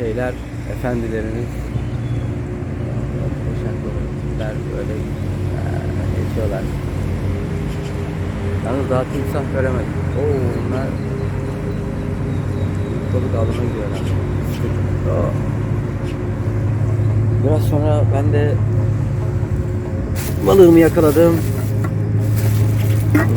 şeyler, efendilerimiz Boşaklar böyle eee, geçiyorlar. Yalnız daha timsah göremedim. Oo bunlar balık avına gidiyorlar. Biraz sonra ben de balığımı yakaladım.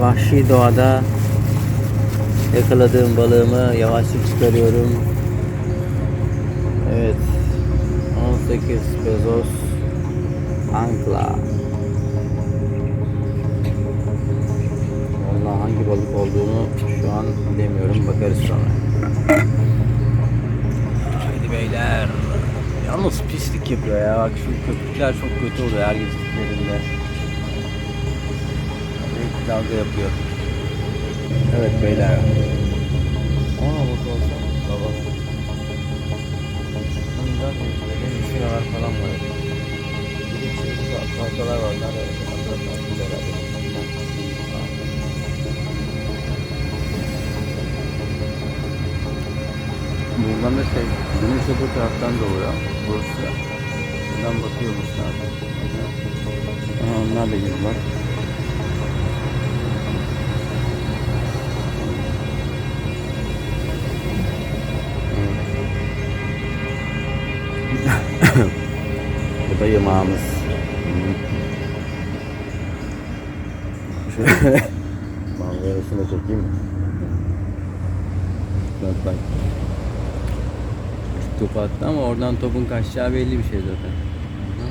Vahşi doğada yakaladığım balığımı yavaşça çıkarıyorum. Evet. 18 pesos ankla. Vallahi hangi balık olduğunu şu an bilemiyorum. Bakarız sonra. Haydi beyler. Yalnız pislik yapıyor ya. Bak şu köpükler çok kötü oluyor her gittiklerinde. Büyük dalga yapıyor. Evet beyler. Aa bak olsa. Baba. Şuralar falan var. Bir de çeşitli tahtalar var. Onlar da. Buradan da şey, güneş öbür taraftan doğuyor. Burası. Buradan bakıyormuş lazım. Onlar da bak. Şöyle manzarasını çekeyim mi? Bak bak. Topu attı ama oradan topun kaçacağı belli bir şey zaten. Aha.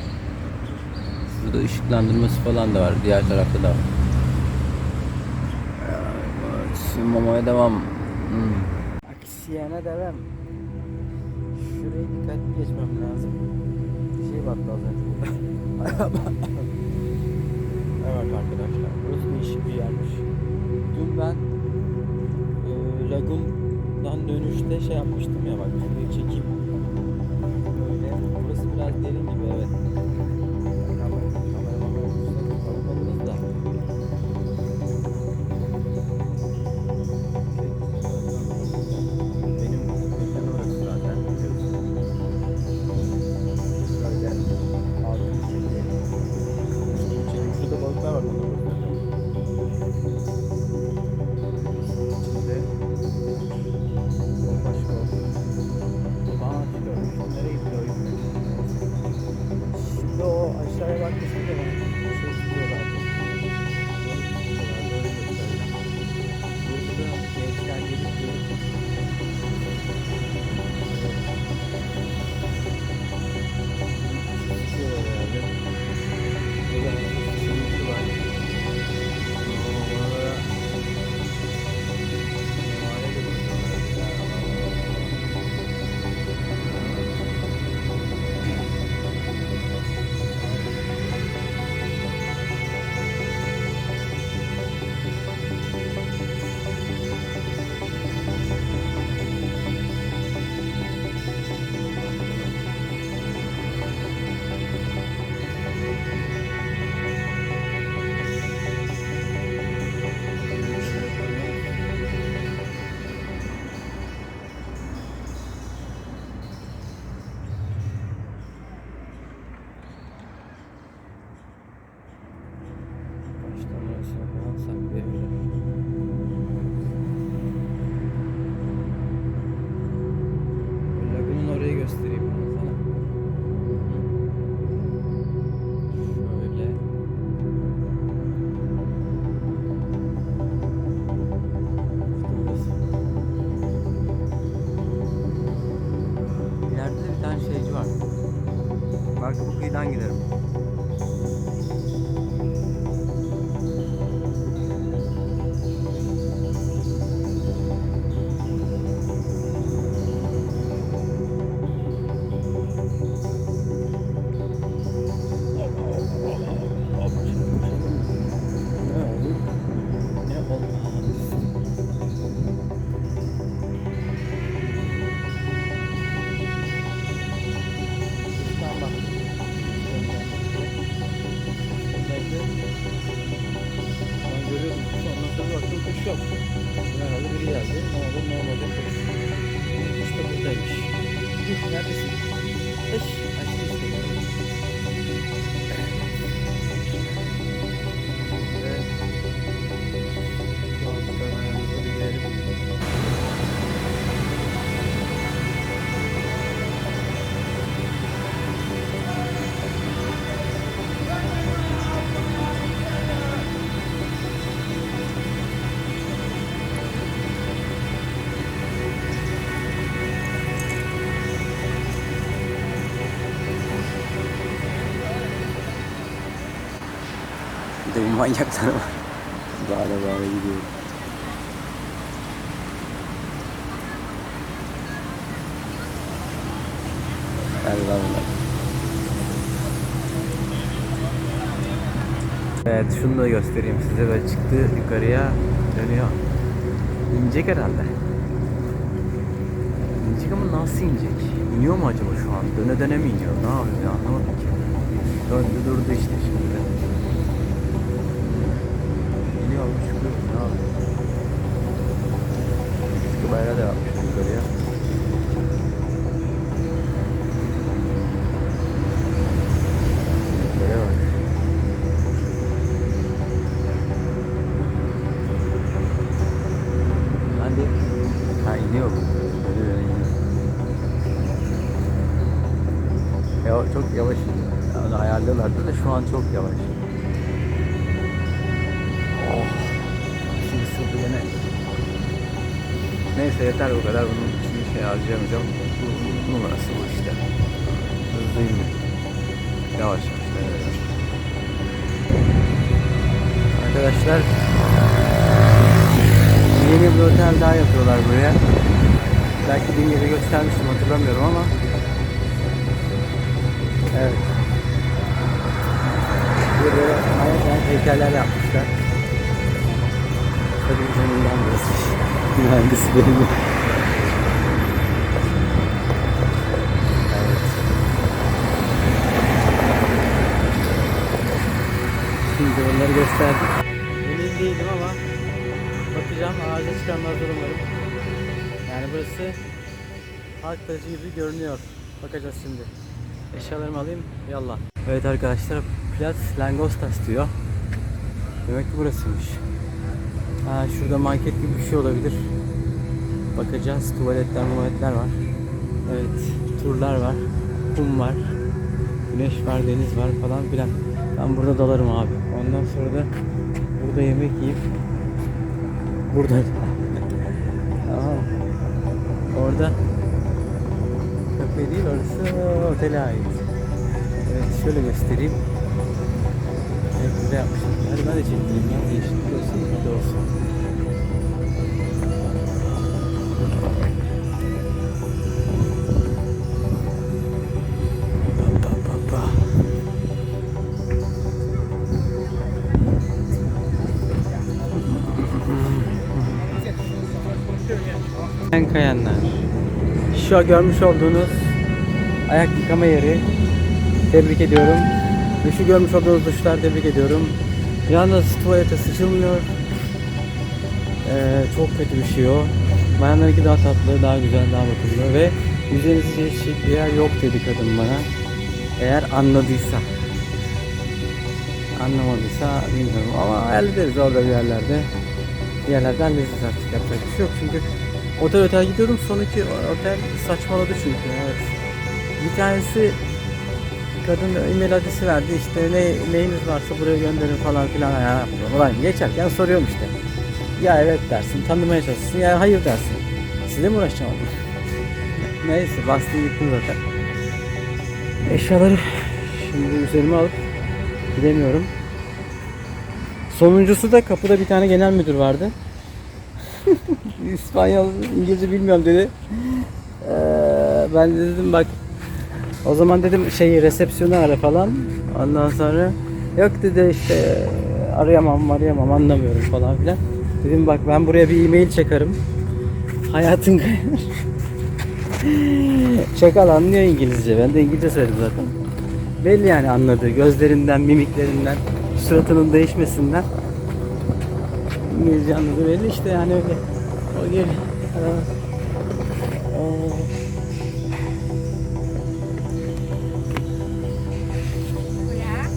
Şurada ışıklandırması falan da var. Diğer tarafta da var. Evet, Mamaya devam. Hmm. Aksiyene devam. Şuraya dikkatli geçmem lazım. Bir şey battı az önce burada. Evet arkadaşlar. Burası değişik bir yermiş. Dün ben e, Lagun'dan dönüşte şey yapmıştım ya bak şurayı çekeyim. Böyle. Burası biraz derin gibi evet. Herhalde biri yazdı. Ne olur ne olmadı. Usta buradaymış. Neredesin? Eş. Manyaklar var. Bağla bağla gidiyor. Evet şunu da göstereyim size böyle çıktı yukarıya dönüyor. İnecek herhalde. İnecek ama nasıl inecek? İniyor mu acaba şu an? Döne döne mi iniyor? Ne yapıyor anlamadım ki. Döndü durdu işte şimdi. Ne yapıyor? Sıkı bayrağı da yapmış yukarıya. Ha iniyor çok yavaş iniyor. Yani ayarlıyorlardı da şu an çok yavaş. Oh. Yine. Neyse yeter bu kadar. Bunun için şey harcayamayacağım. Bu numarası bu işte. Hızlıyım. Yavaş yavaş. Arkadaşlar Yeni bir otel daha yapıyorlar buraya. Belki bir yere göstermiştim hatırlamıyorum ama. Evet. Burada aynen heykeller yapmışlar. Televizyonundan burası. Mühendis benim. Evet. Şimdi onları gösterdik. Emin değilim ama bakacağım ağaca çıkanlar umarım. Yani burası halk plajı gibi görünüyor. Bakacağız şimdi. Eşyalarımı alayım. Yallah. Evet arkadaşlar Plaz Langostas diyor. Demek ki burasıymış. Ha, şurada market gibi bir şey olabilir. Bakacağız. Tuvaletler, tuvaletler var. Evet. Turlar var. Kum var. Güneş var, deniz var falan filan. Ben burada dalarım abi. Ondan sonra da burada yemek yiyip burada Aha. orada kafe değil orası otele ait. Evet şöyle göstereyim. Evet güzel yapmışlar. Hadi ben de çektireyim ya. Hadi olsun. En kayanlar. Şu görmüş olduğunuz ayak yıkama yeri. Tebrik ediyorum. Ve şu görmüş olduğunuz duşlar tebrik ediyorum. Yalnız tuvalete sıçılmıyor. Ee, çok kötü bir şey o. Bayanlarınki daha tatlı, daha güzel, daha bakımlı ve yüzeyinizi bir yer yok dedi kadın bana. Eğer anladıysa. Anlamadıysa bilmiyorum ama hallederiz orada bir yerlerde. Bir yerlerden hallederiz artık yapacak bir şey yok çünkü otel otel gidiyorum sonraki otel saçmaladı çünkü evet. Bir tanesi kadın e-mail adresi verdi işte ne, neyiniz varsa buraya gönderin falan filan ya. Ulan geçerken soruyorum işte. Ya evet dersin, tanımaya çalışsın ya hayır dersin. Size mi uğraşacağım? Neyse bastım gittim zaten. Eşyaları şimdi üzerime alıp gidemiyorum. Sonuncusu da kapıda bir tane genel müdür vardı. İspanyol, İngilizce bilmiyorum dedi. Ee, ben de dedim bak o zaman dedim şey resepsiyonu ara falan. Ondan sonra yok dedi işte arayamam arayamam anlamıyorum falan filan. Dedim bak ben buraya bir e-mail çakarım. Hayatın kayar. Çakal anlıyor İngilizce. Ben de İngilizce söyledim zaten. Belli yani anladı. Gözlerinden, mimiklerinden, suratının değişmesinden. İngilizce anladı belli işte yani öyle. So, yun.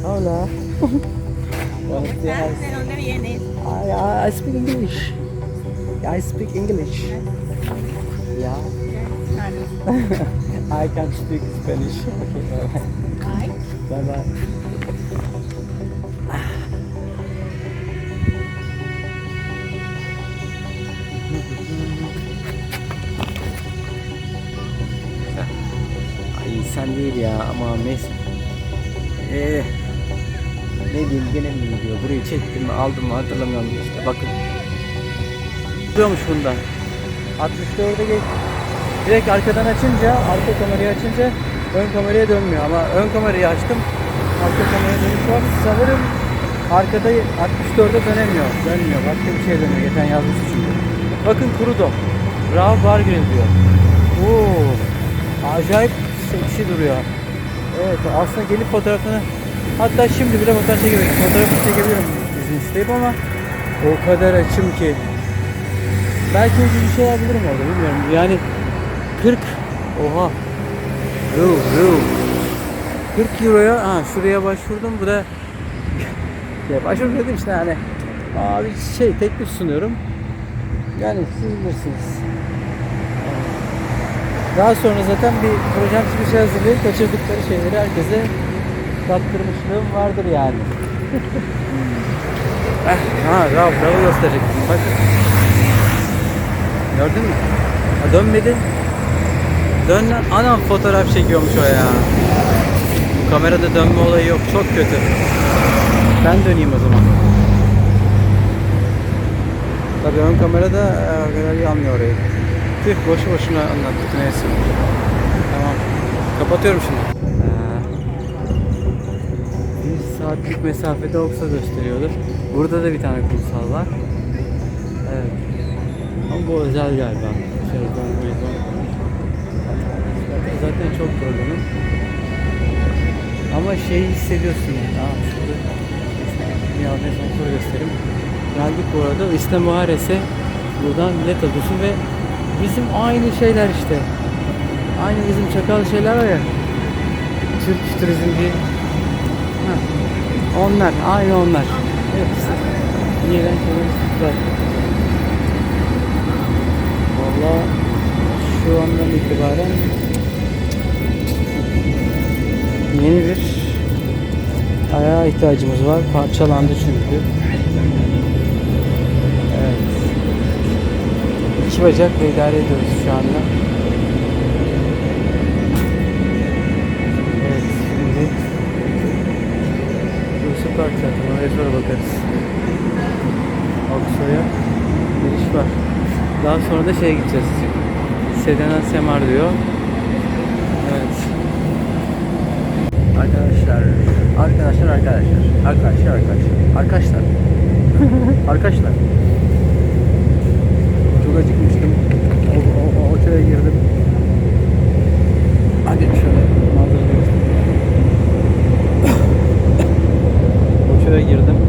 Hola. ¿Cómo estás? ¿De dónde vienes? I, I speak English. I speak English. Yeah. I can't speak Spanish. Okay, bye bye. Bye bye. Ya ama neyse. Ee, ne diyeyim gene mi gidiyor? Burayı çektim mi aldım mı hatırlamıyorum işte bakın. Duruyormuş bundan. 64'e geç. Direkt arkadan açınca, arka kamerayı açınca ön kameraya dönmüyor ama ön kamerayı açtım. Arka kameraya dönüş var. Sanırım arkada 64'e dönemiyor. Dönmüyor. Başka bir şey dönüyor. Geçen yazmış çünkü. Bakın Kurudo. Raw Bar Grill diyor. Oo. Acayip seksi duruyor. Evet aslında gelip fotoğrafını hatta şimdi bile fotoğraf çekebilirim. Fotoğrafını çekebilirim izin isteyip ama o kadar açım ki belki bir şeyler bulurum orada bilmiyorum. Yani 40 oha Real, real. 40 euroya ha şuraya başvurdum bu da ya başvurdum dedim işte hani abi şey teklif sunuyorum yani siz bilirsiniz daha sonra zaten bir projem bir şey hazırlayıp kaçırdıkları şeyleri herkese tattırmışlığım vardır yani. eh, ha Rav, Rav'ı gösterecektim bak. Gördün mü? Ha, dönmedi. Dön. Anam fotoğraf çekiyormuş o ya. Bu kamerada dönme olayı yok. Çok kötü. Ben döneyim o zaman. Tabii ön kamerada e, o kadar iyi almıyor orayı. Tüh boşu boşuna anlattık neyse. Tamam. Kapatıyorum şimdi. Ee, bir saatlik mesafede olsa gösteriyordur. Burada da bir tane kumsal var. Evet. Ama bu özel galiba. Şezlong, mezlong. Zaten çok programın. Ama şeyi hissediyorsun. Aa, şurada ya ne sonra göstereyim. Geldik bu arada İsne Muhares'e buradan bilet alıyorsun ve bizim aynı şeyler işte. Aynı bizim çakal şeyler var ya. Türk turizm diye. Ha. Onlar, aynı onlar. Hepsi. Yeren şeyler. Valla şu andan itibaren yeni bir ayağa ihtiyacımız var. Parçalandı çünkü. İki bacakla idare ediyoruz şu anda. Evet şimdi Burası park zaten oraya sonra bakarız. Aksoy'a giriş var. Daha sonra da şeye gideceğiz. Sedena Semar diyor. Evet. Arkadaşlar, arkadaşlar, arkadaşlar, arkadaşlar, arkadaşlar, arkadaşlar, arkadaşlar. Çok acıkmıştım. O, o, o otele girdim. Hadi şöyle manzarayı göstereyim. Otele girdim.